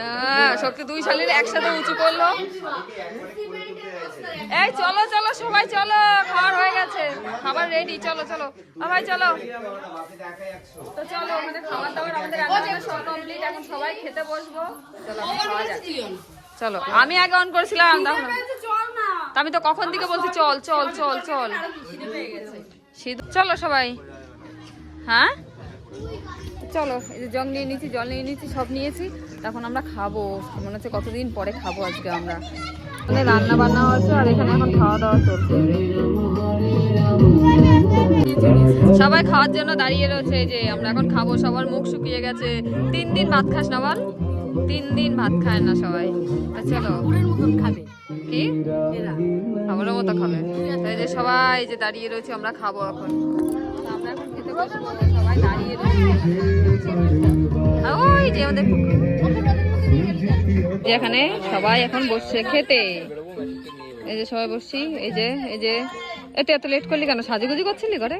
আহ, শক্তি দুই শালির একসাথে উঁচু করল। এই চলো চলো সবাই চলো খাবার হয়ে গেছে। খাবার রেডি চলো চলো। ভাই চলো। তো চলো আমাদের খাবার দাবার আমাদের রান্না সব কমপ্লিট এখন সবাই খেতে বসবো। চলো আমি আগে অন করেছিলাম দেখো আমি তো কখন থেকে বলছি চল চল চল চল। চলো সবাই। হ্যাঁ? চলো এই যে জল নিয়ে নিয়েছি জল নিয়ে নিয়েছি সব নিয়েছি। তখন আমরা খাব। মনে হচ্ছে কতদিন পরে খাব আজকে আমরা। এখানে রান্না বান্না হচ্ছে আর এখানে এখন খাওয়া দাওয়া চলছে। সবাই খাওয়ার জন্য দাঁড়িয়ে রয়েছে এই যে আমরা এখন খাব। সবার মুখ শুকিয়ে গেছে। তিন দিন ভাত খাস না বল? তিন দিন ভাত খায় না সবাই। চলো। কি? খাবারের মতো খাবে। তো এই যে সবাই যে দাঁড়িয়ে রয়েছে আমরা খাব এখন। তো আমরা এখন খেতে বসবো সবাই দাঁড়িয়ে রয়েছে। ওই যে আমাদের যে এখানে সবাই এখন বসছে খেতে। এই যে সবাই বসছি এই যে এই যে। এত এত লেট করলি কেন? সাজুগুজি করছিলি ঘরে?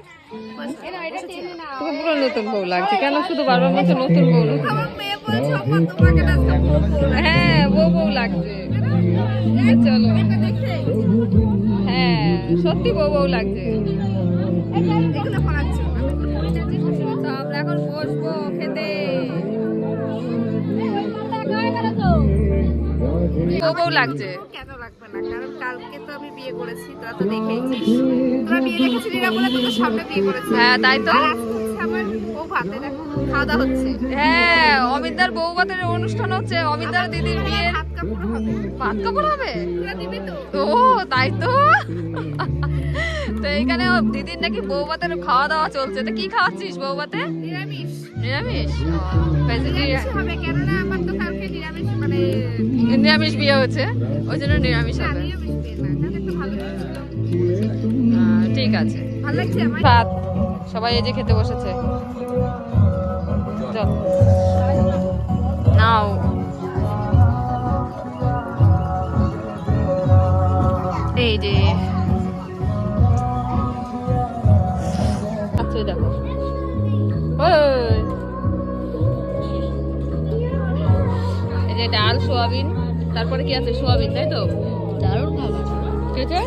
তোকে পুরো নতুন বউ লাগছে। কেন শুধু বারবার মতো নতুন বউ নতুন বউ? হ্যাঁ বউ বউ লাগছে। চলো। হ্যাঁ সত্যি বউ বউ লাগছে। তো আমরা এখন বসবো খেতে। বউ বউ লাগছে। কেন লাগবে না? কারণ কালকে তো আমি বিয়ে করেছি তোরা তো দেখেইছিস। তোরা বিয়ে দেখেছিলি না বলে তোদের সামনে বিয়ে করেছি। হ্যাঁ তাই তো। হ্যাঁ অমিতদার বউ ভাতের অনুষ্ঠান হচ্ছে অমিতদার দিদির হবে। ভাত কাপড় হবে? তো। তাই তো? তো এইখানে দিদির নাকি বউ ভাতের খাওয়া দাওয়া চলছে। তো কি খাওয়াচ্ছিস বউ ভাতে নিরামিষ? নিরামিষ নিরামিষ ভেজিটেরিয়ান হবে কেননা আমার তো কালকে নিরামিষ মানে নিরামিষ বিয়ে হচ্ছে। ওই জন্য নিরামিষ হবে। বিয়ে ঠিক আছে। ভালো লাগছে আমার? ভাত সবাই এই যে খেতে বসেছে। নাও। এই যে। আচ্ছা দেখো। এই যে ডাল সোয়াবিন। তারপরে কি আছে? সোয়াবিন তাই তো? দারুণ ঠিক আছে?